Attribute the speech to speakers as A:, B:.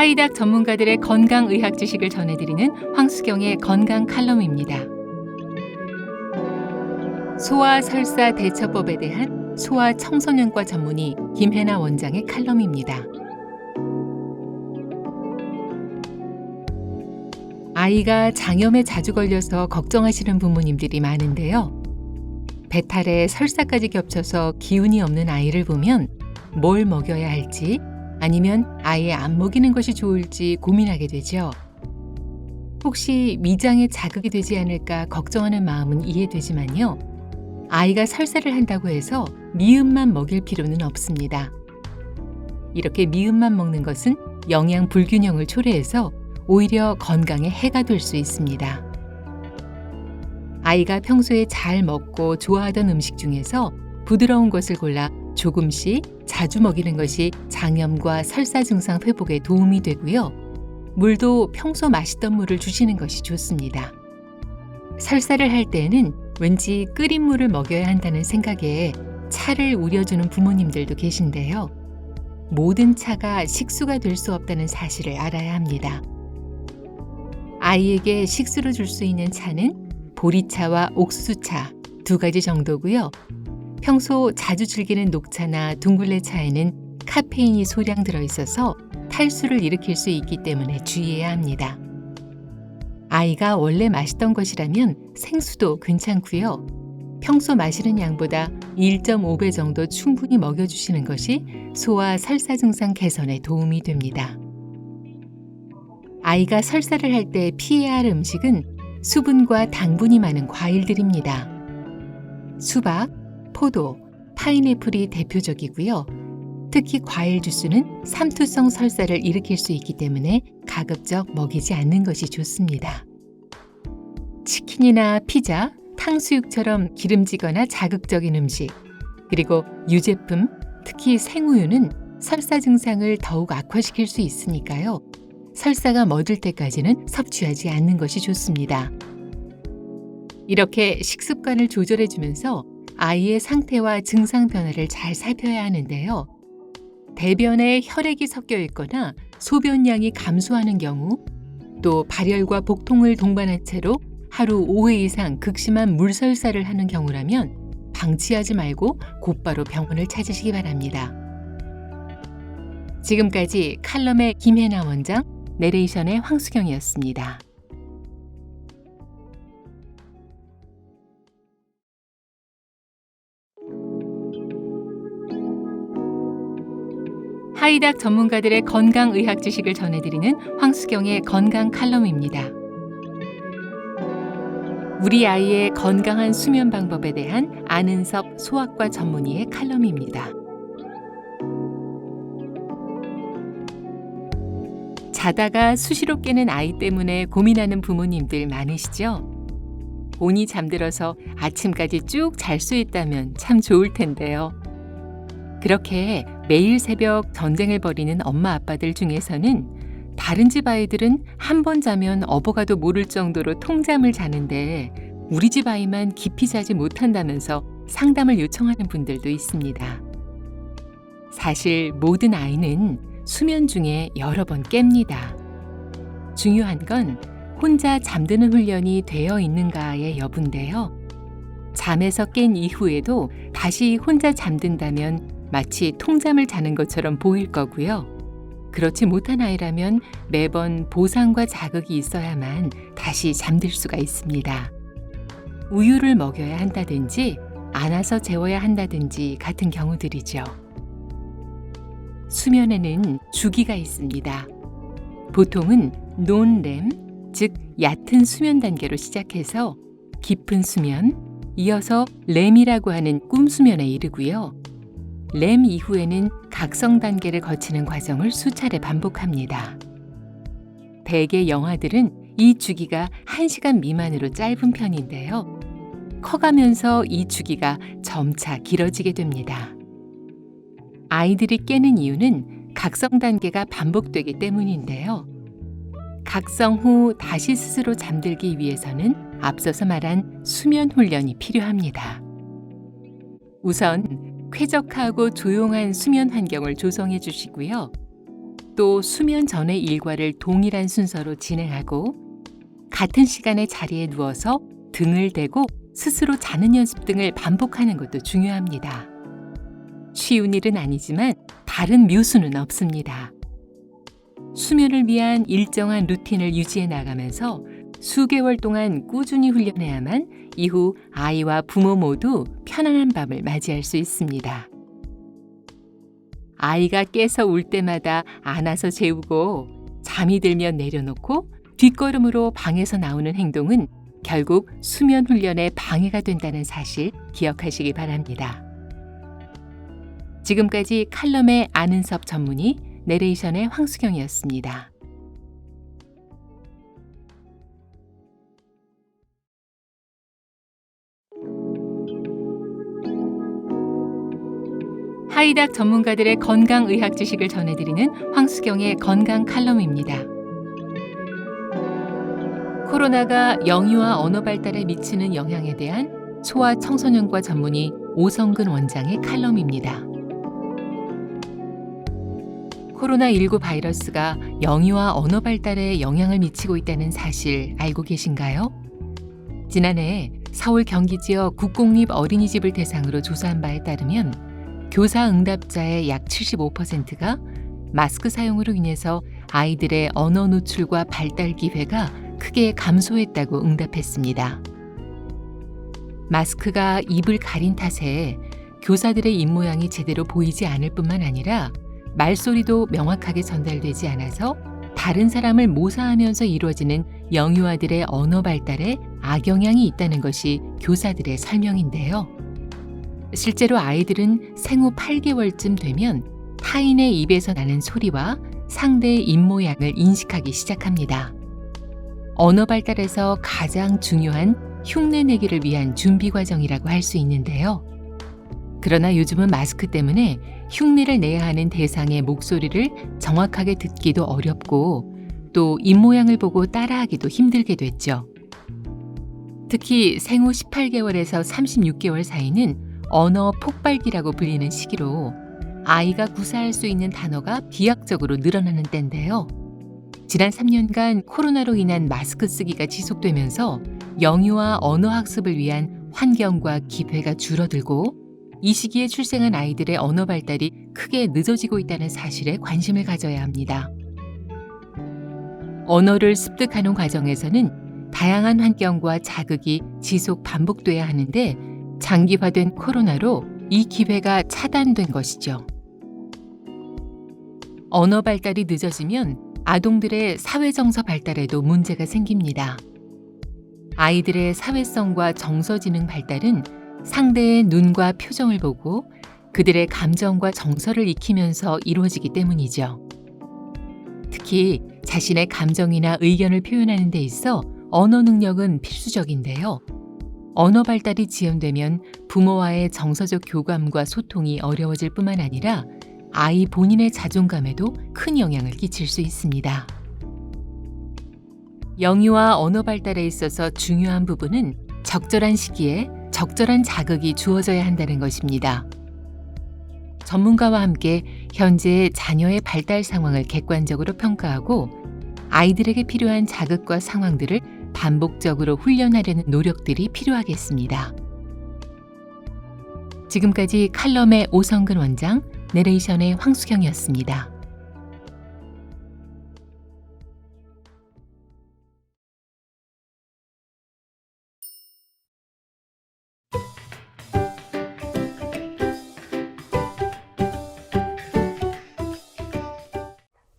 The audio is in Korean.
A: 하이닥 전문가들의 건강의학 지식을 전해드리는 황수경의 건강 칼럼입니다. 소아 설사 대처법에 대한 소아 청소년과 전문의 김혜나 원장의 칼럼입니다. 아이가 장염에 자주 걸려서 걱정하시는 부모님들이 많은데요. 배탈에 설사까지 겹쳐서 기운이 없는 아이를 보면 뭘 먹여야 할지 아니면 아예 안 먹이는 것이 좋을지 고민하게 되죠. 혹시 위장에 자극이 되지 않을까 걱정하는 마음은 이해되지만요. 아이가 설사를 한다고 해서 미음만 먹일 필요는 없습니다. 이렇게 미음만 먹는 것은 영양 불균형을 초래해서 오히려 건강에 해가 될 수 있습니다. 아이가 평소에 잘 먹고 좋아하던 음식 중에서 부드러운 것을 골라 조금씩 자주 먹이는 것이 장염과 설사 증상 회복에 도움이 되고요. 물도 평소 마시던 물을 주시는 것이 좋습니다. 설사를 할 때에는 왠지 끓인 물을 먹여야 한다는 생각에 차를 우려주는 부모님들도 계신데요. 모든 차가 식수가 될 수 없다는 사실을 알아야 합니다. 아이에게 식수로 줄 수 있는 차는 보리차와 옥수수차 두 가지 정도고요. 평소 자주 즐기는 녹차나 둥글레 차에는 카페인이 소량 들어 있어서 탈수를 일으킬 수 있기 때문에 주의해야 합니다. 아이가 원래 마시던 것이라면 생수도 괜찮고요. 평소 마시는 양보다 1.5배 정도 충분히 먹여주시는 것이 소아 설사 증상 개선에 도움이 됩니다. 아이가 설사를 할 때 피해야 할 음식은 수분과 당분이 많은 과일들입니다. 수박, 포도, 파인애플이 대표적이고요. 특히 과일 주스는 삼투성 설사를 일으킬 수 있기 때문에 가급적 먹이지 않는 것이 좋습니다. 치킨이나 피자, 탕수육처럼 기름지거나 자극적인 음식, 그리고 유제품, 특히 생우유는 설사 증상을 더욱 악화시킬 수 있으니까요. 설사가 멎을 때까지는 섭취하지 않는 것이 좋습니다. 이렇게 식습관을 조절해주면서 아이의 상태와 증상 변화를 잘 살펴야 하는데요. 대변에 혈액이 섞여 있거나 소변량이 감소하는 경우, 또 발열과 복통을 동반한 채로 하루 5회 이상 극심한 물설사를 하는 경우라면 방치하지 말고 곧바로 병원을 찾으시기 바랍니다. 지금까지 칼럼의 김혜나 원장, 내레이션의 황수경이었습니다. 하이닥 전문가들의 건강 의학 지식을 전해드리는 황수경의 건강 칼럼입니다. 우리 아이의 건강한 수면 방법에 대한 아는섭 소아과 전문의의 칼럼입니다. 자다가 수시로 깨는 아이 때문에 고민하는 부모님들 많으시죠? 본이 잠들어서 아침까지 쭉 잘 수 있다면 참 좋을 텐데요. 그렇게 매일 새벽 전쟁을 벌이는 엄마 아빠들 중에서는 다른 집 아이들은 한 번 자면 업어가도 모를 정도로 통잠을 자는데 우리 집 아이만 깊이 자지 못한다면서 상담을 요청하는 분들도 있습니다. 사실 모든 아이는 수면 중에 여러 번 깹니다. 중요한 건 혼자 잠드는 훈련이 되어 있는가의 여부인데요. 잠에서 깬 이후에도 다시 혼자 잠든다면 마치 통잠을 자는 것처럼 보일 거고요. 그렇지 못한 아이라면 매번 보상과 자극이 있어야만 다시 잠들 수가 있습니다. 우유를 먹여야 한다든지 안아서 재워야 한다든지 같은 경우들이죠. 수면에는 주기가 있습니다. 보통은 논렘, 즉 얕은 수면 단계로 시작해서 깊은 수면, 이어서 렘이라고 하는 꿈 수면에 이르고요. 렘 이후에는 각성 단계를 거치는 과정을 수차례 반복합니다. 대개 영화들은 이 주기가 1시간 미만으로 짧은 편인데요. 커가면서 이 주기가 점차 길어지게 됩니다. 아이들이 깨는 이유는 각성 단계가 반복되기 때문인데요. 각성 후 다시 스스로 잠들기 위해서는 앞서서 말한 수면 훈련이 필요합니다. 우선 쾌적하고 조용한 수면 환경을 조성해 주시고요. 또 수면 전의 일과를 동일한 순서로 진행하고 같은 시간에 자리에 누워서 등을 대고 스스로 자는 연습 등을 반복하는 것도 중요합니다. 쉬운 일은 아니지만 다른 묘수는 없습니다. 수면을 위한 일정한 루틴을 유지해 나가면서 수개월 동안 꾸준히 훈련해야만 이후 아이와 부모 모두 편안한 밤을 맞이할 수 있습니다. 아이가 깨서 울 때마다 안아서 재우고 잠이 들면 내려놓고 뒷걸음으로 방에서 나오는 행동은 결국 수면 훈련에 방해가 된다는 사실 기억하시기 바랍니다. 지금까지 칼럼의 아는 섭 전문의 내레이션의 황수경이었습니다. 하이닥 전문가들의 건강 의학 지식을 전해드리는 황수경의 건강 칼럼입니다. 코로나가 영유아 언어 발달에 미치는 영향에 대한 소아 청소년과 전문의 오성근 원장의 칼럼입니다. 코로나19 바이러스가 영유아 언어 발달에 영향을 미치고 있다는 사실 알고 계신가요? 지난해 서울 경기 지역 국공립 어린이집을 대상으로 조사한 바에 따르면 교사 응답자의 약 75%가 마스크 사용으로 인해서 아이들의 언어 노출과 발달 기회가 크게 감소했다고 응답했습니다. 마스크가 입을 가린 탓에 교사들의 입모양이 제대로 보이지 않을 뿐만 아니라 말소리도 명확하게 전달되지 않아서 다른 사람을 모사하면서 이루어지는 영유아들의 언어 발달에 악영향이 있다는 것이 교사들의 설명인데요. 실제로 아이들은 생후 8개월쯤 되면 타인의 입에서 나는 소리와 상대의 입모양을 인식하기 시작합니다. 언어 발달에서 가장 중요한 흉내 내기를 위한 준비 과정이라고 할 수 있는데요. 그러나 요즘은 마스크 때문에 흉내를 내야 하는 대상의 목소리를 정확하게 듣기도 어렵고 또 입모양을 보고 따라하기도 힘들게 됐죠. 특히 생후 18개월에서 36개월 사이는 언어 폭발기라고 불리는 시기로 아이가 구사할 수 있는 단어가 비약적으로 늘어나는 때인데요. 지난 3년간 코로나로 인한 마스크 쓰기가 지속되면서 영유아 언어 학습을 위한 환경과 기회가 줄어들고 이 시기에 출생한 아이들의 언어 발달이 크게 늦어지고 있다는 사실에 관심을 가져야 합니다. 언어를 습득하는 과정에서는 다양한 환경과 자극이 지속 반복돼야 하는데 장기화된 코로나로 이 기회가 차단된 것이죠. 언어 발달이 늦어지면 아동들의 사회정서 발달에도 문제가 생깁니다. 아이들의 사회성과 정서지능 발달은 상대의 눈과 표정을 보고 그들의 감정과 정서를 익히면서 이루어지기 때문이죠. 특히 자신의 감정이나 의견을 표현하는 데 있어 언어 능력은 필수적인데요. 언어 발달이 지연되면 부모와의 정서적 교감과 소통이 어려워질 뿐만 아니라 아이 본인의 자존감에도 큰 영향을 끼칠 수 있습니다. 영유아 언어 발달에 있어서 중요한 부분은 적절한 시기에 적절한 자극이 주어져야 한다는 것입니다. 전문가와 함께 현재 자녀의 발달 상황을 객관적으로 평가하고 아이들에게 필요한 자극과 상황들을 반복적으로 훈련하려는 노력들이 필요하겠습니다. 지금까지 칼럼의 오성근 원장, 내레이션의 황수경이었습니다.